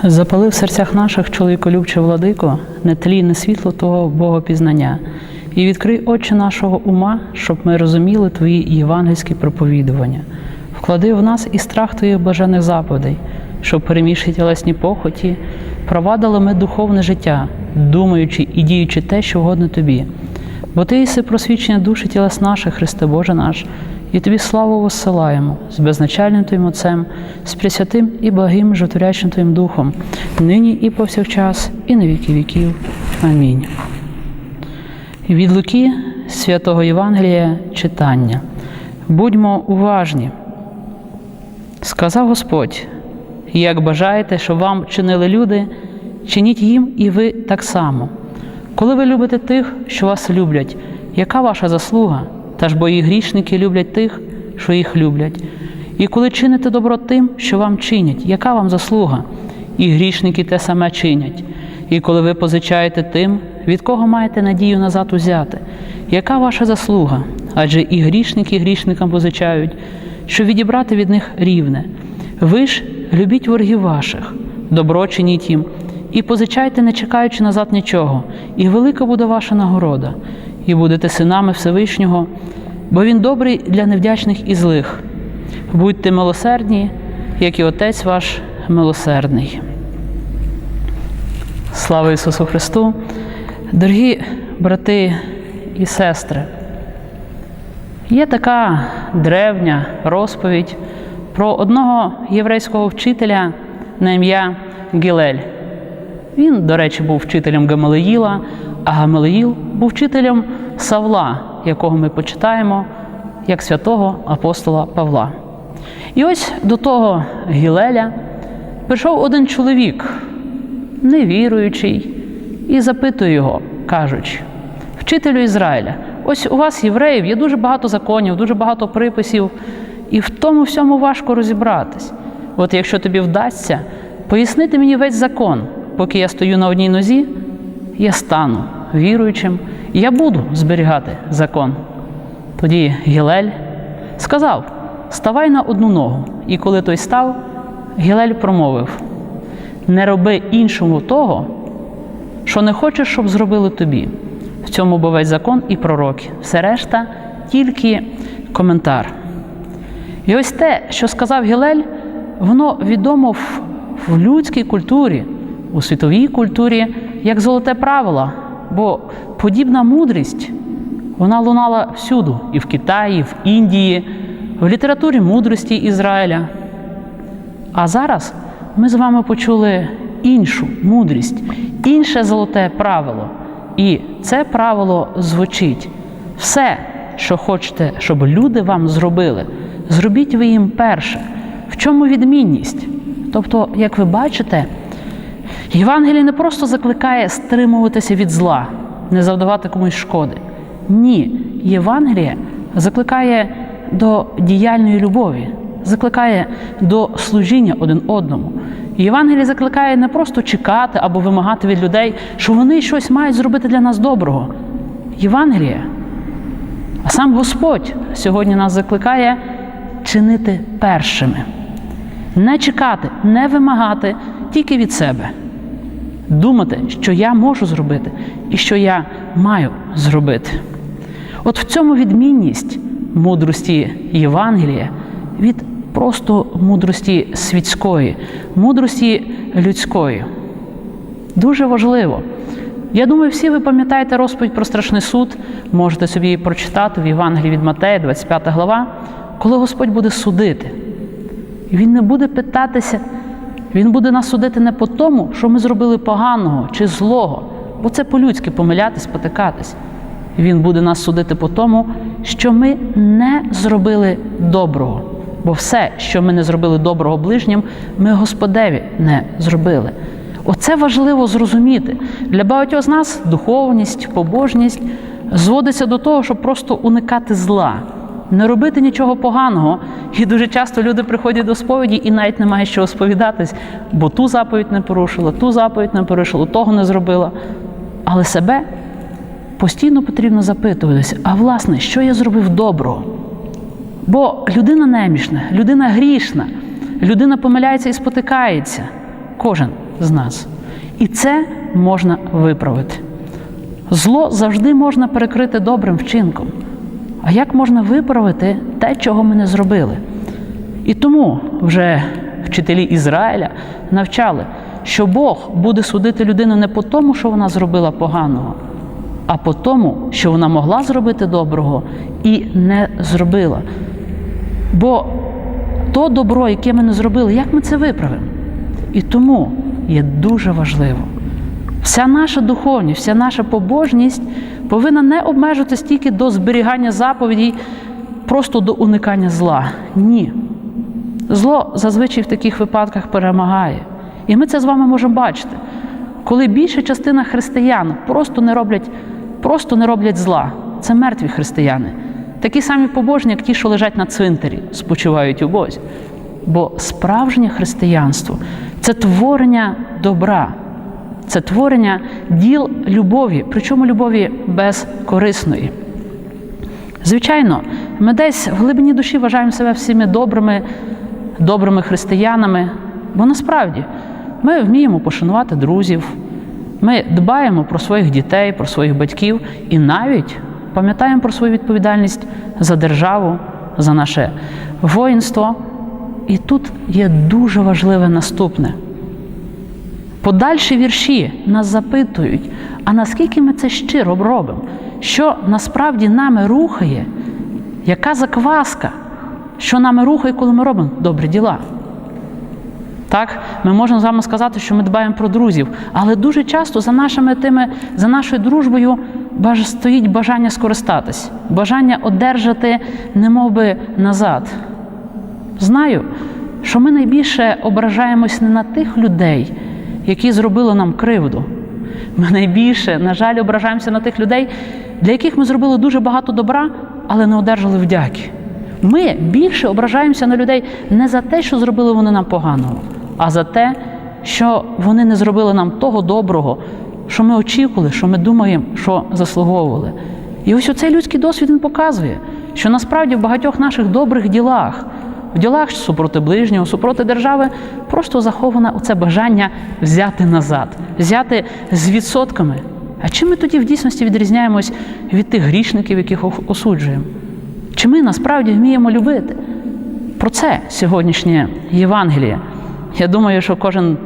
Запали в серцях наших, чоловіколюбче владико, нетлінне світло Твого Богопізнання, і відкрий очі нашого ума, щоб ми розуміли Твої євангельські проповідування. Вклади в нас і страх Твоїх бажаних заповідей, щоб переміші тілесні похоті, провадили ми духовне життя, думаючи і діючи те, що угодно Тобі. Бо Ти єси просвічення душі тілес наших, Христе Боже наш, і Тобі славу воссилаємо з безначальним Твоїм Отцем, з пресвятим і благим животворящим Твоїм Духом, нині і повсякчас, і на віки віків. Амінь. Від Луки святого Євангелія читання. Будьмо уважні. Сказав Господь, як бажаєте, щоб вам чинили люди, чиніть їм і ви так само. Коли ви любите тих, що вас люблять, яка ваша заслуга? Та ж бо і грішники люблять тих, що їх люблять. І коли чините добро тим, що вам чинять, яка вам заслуга? І грішники те саме чинять. І коли ви позичаєте тим, від кого маєте надію назад узяти, яка ваша заслуга? Адже і грішники грішникам позичають, щоб відібрати від них рівне. Ви ж любіть ворогів ваших, добро чиніть їм, і позичайте, не чекаючи назад нічого, і велика буде ваша нагорода, і будете синами Всевишнього, бо Він добрий для невдячних і злих. Будьте милосердні, як і Отець ваш милосердний. Слава Ісусу Христу! Дорогі брати і сестри! Є така древня розповідь про одного єврейського вчителя на ім'я Гілель. Він, до речі, був вчителем Гамалеїла, а Гамалеїл був вчителем Савла, якого ми почитаємо як святого апостола Павла. І ось до того Гілеля прийшов один чоловік, невіруючий, і запитує його, кажучи, вчителю Ізраїля, ось у вас, євреїв, є дуже багато законів, дуже багато приписів, і в тому всьому важко розібратись. От якщо тобі вдасться пояснити мені весь закон, поки я стою на одній нозі, я стану віруючим, і я буду зберігати закон. Тоді Гілель сказав: ставай на одну ногу. І коли той став, Гілель промовив: не роби іншому того, що не хочеш, щоб зробили тобі. В цьому був весь закон і пророки. Все решта тільки коментар. І ось те, що сказав Гілель, воно відомо в, людській культурі, у світовій культурі як золоте правило, бо подібна мудрість вона лунала всюду, і в Китаї, і в Індії, в літературі мудрості Ізраїля. А зараз ми з вами почули іншу мудрість, інше золоте правило. І це правило звучить: все, що хочете, щоб люди вам зробили, зробіть ви їм перше. В чому відмінність? Тобто, як ви бачите, Євангеліє не просто закликає стримуватися від зла, не завдавати комусь шкоди. Ні, Євангеліє закликає до діяльної любові, закликає до служіння один одному. Євангеліє закликає не просто чекати або вимагати від людей, що вони щось мають зробити для нас доброго. Євангеліє, а сам Господь сьогодні нас закликає чинити першими, не чекати, не вимагати тільки від себе. Думати, що я можу зробити і що я маю зробити. От в цьому відмінність мудрості Євангелія від просто мудрості світської, мудрості людської. Дуже важливо. Я думаю, всі ви пам'ятаєте розповідь про страшний суд, можете собі її прочитати в Євангелії від Матея, 25 глава, коли Господь буде судити. Він не буде питатися, Він буде нас судити не по тому, що ми зробили поганого чи злого, бо це по-людськи помилятись, потикатись. Він буде нас судити по тому, що ми не зробили доброго. Бо все, що ми не зробили доброго ближнім, ми Господеві не зробили. Оце важливо зрозуміти. Для багатьох з нас духовність, побожність зводиться до того, щоб просто уникати зла, не робити нічого поганого. І дуже часто люди приходять до сповіді і навіть не мають що сповідатись, бо ту заповідь не порушила, ту заповідь не порушила, того не зробила. Але себе постійно потрібно запитуватися, а власне, що я зробив доброго? Бо людина немічна, людина грішна, людина помиляється і спотикається. кожен з нас. І це можна виправити. Зло завжди можна перекрити добрим вчинком. А як можна виправити те, чого ми не зробили? І тому вже вчителі Ізраїля навчали, що Бог буде судити людину не по тому, що вона зробила поганого, а по тому, що вона могла зробити доброго і не зробила. Бо то добро, яке ми не зробили, як ми це виправимо? І тому є дуже важливо. Вся наша духовність, вся наша побожність повинна не обмежуватися тільки до зберігання заповідей, просто до уникання зла. Ні. Зло зазвичай в таких випадках перемагає. І ми це з вами можемо бачити. Коли більша частина християн просто не роблять, просто не роблять зла, це мертві християни. Такі самі побожні, як ті, що лежать на цвинтарі, спочивають у Бозі. Бо справжнє християнство це творення добра, це творення діл любові, причому любові безкорисної. Звичайно, ми десь в глибині душі вважаємо себе всіми добрими, добрими християнами, бо насправді ми вміємо пошанувати друзів, ми дбаємо про своїх дітей, про своїх батьків і навіть пам'ятаємо про свою відповідальність за державу, за наше воїнство. І тут є дуже важливе наступне. Подальші вірші нас запитують, а наскільки ми це щиро робимо, що насправді нами рухає, яка закваска, що нами рухає, коли ми робимо добрі діла. Так, ми можемо з вами сказати, що ми дбаємо про друзів, але дуже часто за нашими тими, за нашою дружбою стоїть бажання скористатись, бажання одержати, немов би назад. Знаю, що ми найбільше ображаємось не на тих людей, які зробили нам кривду. Ми найбільше, на жаль, ображаємося на тих людей, для яких ми зробили дуже багато добра, але не одержали вдяки. Ми більше ображаємося на людей не за те, що зробили вони нам поганого, а за те, що вони не зробили нам того доброго, що ми очікували, що ми думаємо, що заслуговували. І ось оцей людський досвід він показує, що насправді в багатьох наших добрих ділах, в ділах супроти ближнього, супроти держави, просто заховане оце бажання взяти назад, взяти з відсотками. А чим ми тоді в дійсності відрізняємось від тих грішників, яких осуджуємо? Чи ми насправді вміємо любити? Про це сьогоднішнє Євангеліє. Я думаю, що кожен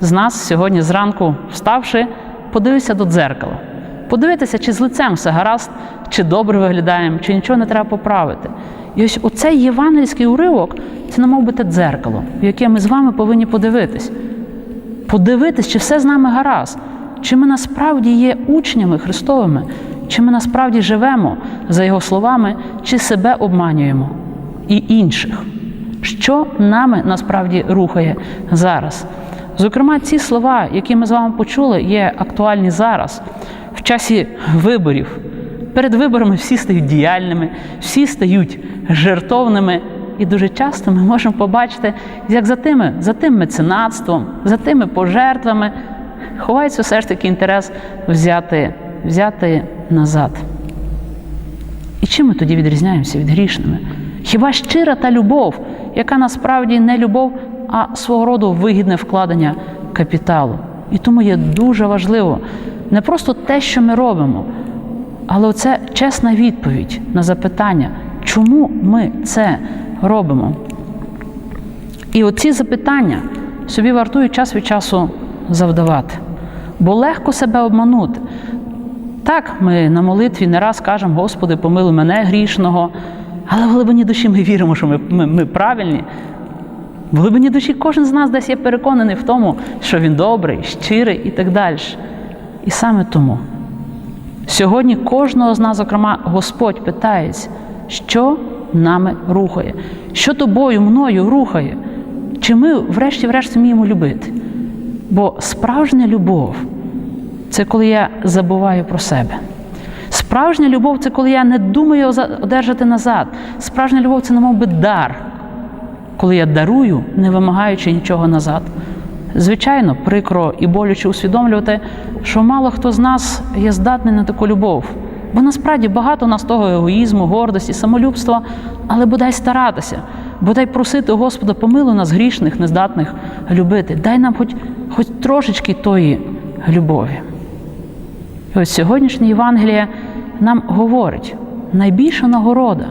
з нас сьогодні зранку, вставши, подивився до дзеркала. Подивитися, чи з лицем все гаразд, чи добре виглядаємо, чи нічого не треба поправити. І ось оцей євангельський уривок це не мов би те дзеркало, в яке ми з вами повинні подивитись. Подивитись, чи все з нами гаразд, чи ми насправді є учнями Христовими, чи ми насправді живемо за Його словами, чи себе обманюємо і інших. Що нами насправді рухає зараз? Зокрема, ці слова, які ми з вами почули, є актуальні зараз, в часі виборів. Перед виборами всі стають діяльними, всі стають жертовними. І дуже часто ми можемо побачити, як за тими, за тим меценатством, за тими пожертвами ховається все ж таки інтерес взяти, взяти назад. І чим ми тоді відрізняємося від грішними? Хіба щира та любов, яка насправді не любов, а свого роду вигідне вкладення капіталу. І тому є дуже важливо не просто те, що ми робимо, але це чесна відповідь на запитання, чому ми це робимо. І оці запитання собі вартують час від часу завдавати, бо легко себе обманути. Так, ми на молитві не раз кажемо, Господи, помилуй мене грішного, але в глибині душі ми віримо, що ми, ми, ми правильні. В глибині душі кожен з нас десь є переконаний в тому, що він добрий, щирий і так далі. І саме тому сьогодні кожного з нас, зокрема, Господь питається, що нами рухає, що тобою, мною рухає, чи ми, врешті-врешт, вміємо любити. Бо справжня любов це коли я забуваю про себе. Справжня любов це коли я не думаю одержати назад. Справжня любов це, немов би, дар, коли я дарую, не вимагаючи нічого назад. Звичайно, прикро і боляче усвідомлювати, що мало хто з нас є здатний на таку любов. Бо насправді багато у нас того егоїзму, гордості, самолюбства, але бодай старатися, бодай просити Господа, помилуй нас грішних, нездатних любити. Дай нам хоч хоч трошечки тої любові. І ось сьогоднішнє Євангеліє нам говорить, найбільша нагорода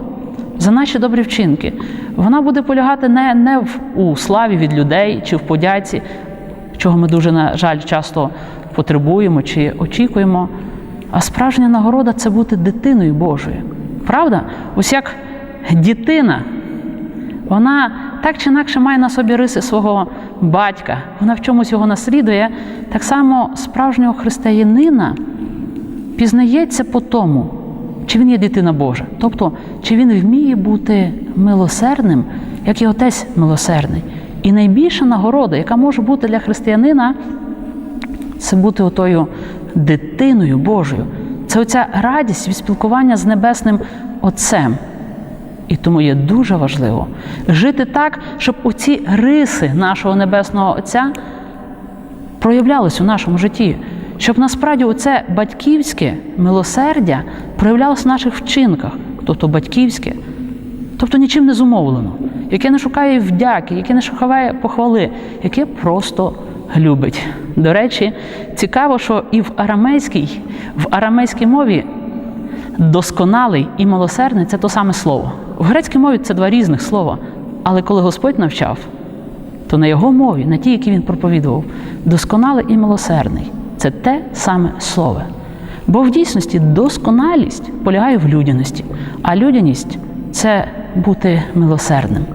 за наші добрі вчинки, вона буде полягати не, не в, у славі від людей чи в подяці, чого ми дуже, на жаль, часто потребуємо чи очікуємо. А справжня нагорода це бути дитиною Божою. Правда? Ось як дитина, вона так чи інакше має на собі риси свого батька, вона в чомусь його наслідує. Так само справжнього християнина пізнається по тому, чи він є дитина Божа, тобто, чи він вміє бути милосердним, як і отець милосердний. І найбільша нагорода, яка може бути для християнина, це бути отою дитиною Божою. Це оця радість від спілкування з Небесним Отцем. І тому є дуже важливо жити так, щоб оці риси нашого Небесного Отця проявлялись у нашому житті, щоб насправді оце батьківське милосердя проявлялося в наших вчинках, тобто батьківське, тобто нічим не зумовлено, яке не шукає вдяки, яке не шукає похвали, яке просто любить. До речі, цікаво, що і в арамейській, в арамейській мові досконалий і милосердний це то саме слово. В грецькій мові це два різних слова. Але коли Господь навчав, то на його мові, на тій, якій він проповідував, досконалий і милосердний це те саме слово. Бо в дійсності досконалість полягає в людяності, а людяність це бути милосердним.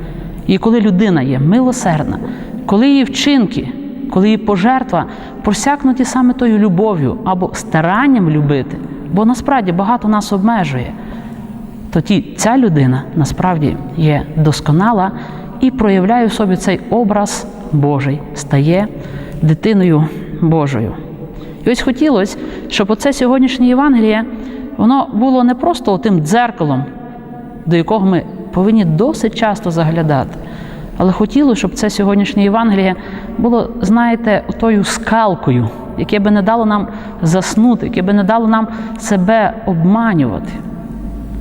І коли людина є милосердна, коли її вчинки, коли її пожертва просякнуті саме тою любов'ю або старанням любити, бо насправді багато нас обмежує, тоді ця людина насправді є досконала і проявляє в собі цей образ Божий, стає дитиною Божою. І ось хотілося, щоб оце сьогоднішнє Євангеліє воно було не просто тим дзеркалом, до якого ми повинні досить часто заглядати. Але хотілося, щоб це сьогоднішнє Євангеліє було, знаєте, тою скалкою, яке би не дало нам заснути, яке би не дало нам себе обманювати.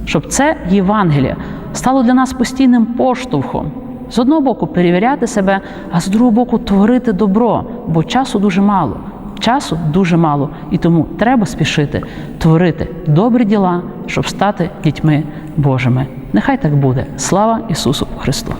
Щоб це Євангеліє стало для нас постійним поштовхом. З одного боку, перевіряти себе, а з другого боку, творити добро, бо часу дуже мало. Часу дуже мало, і тому треба спішити творити добрі діла, щоб стати дітьми Божими. Нехай так буде. Слава Ісусу Христу!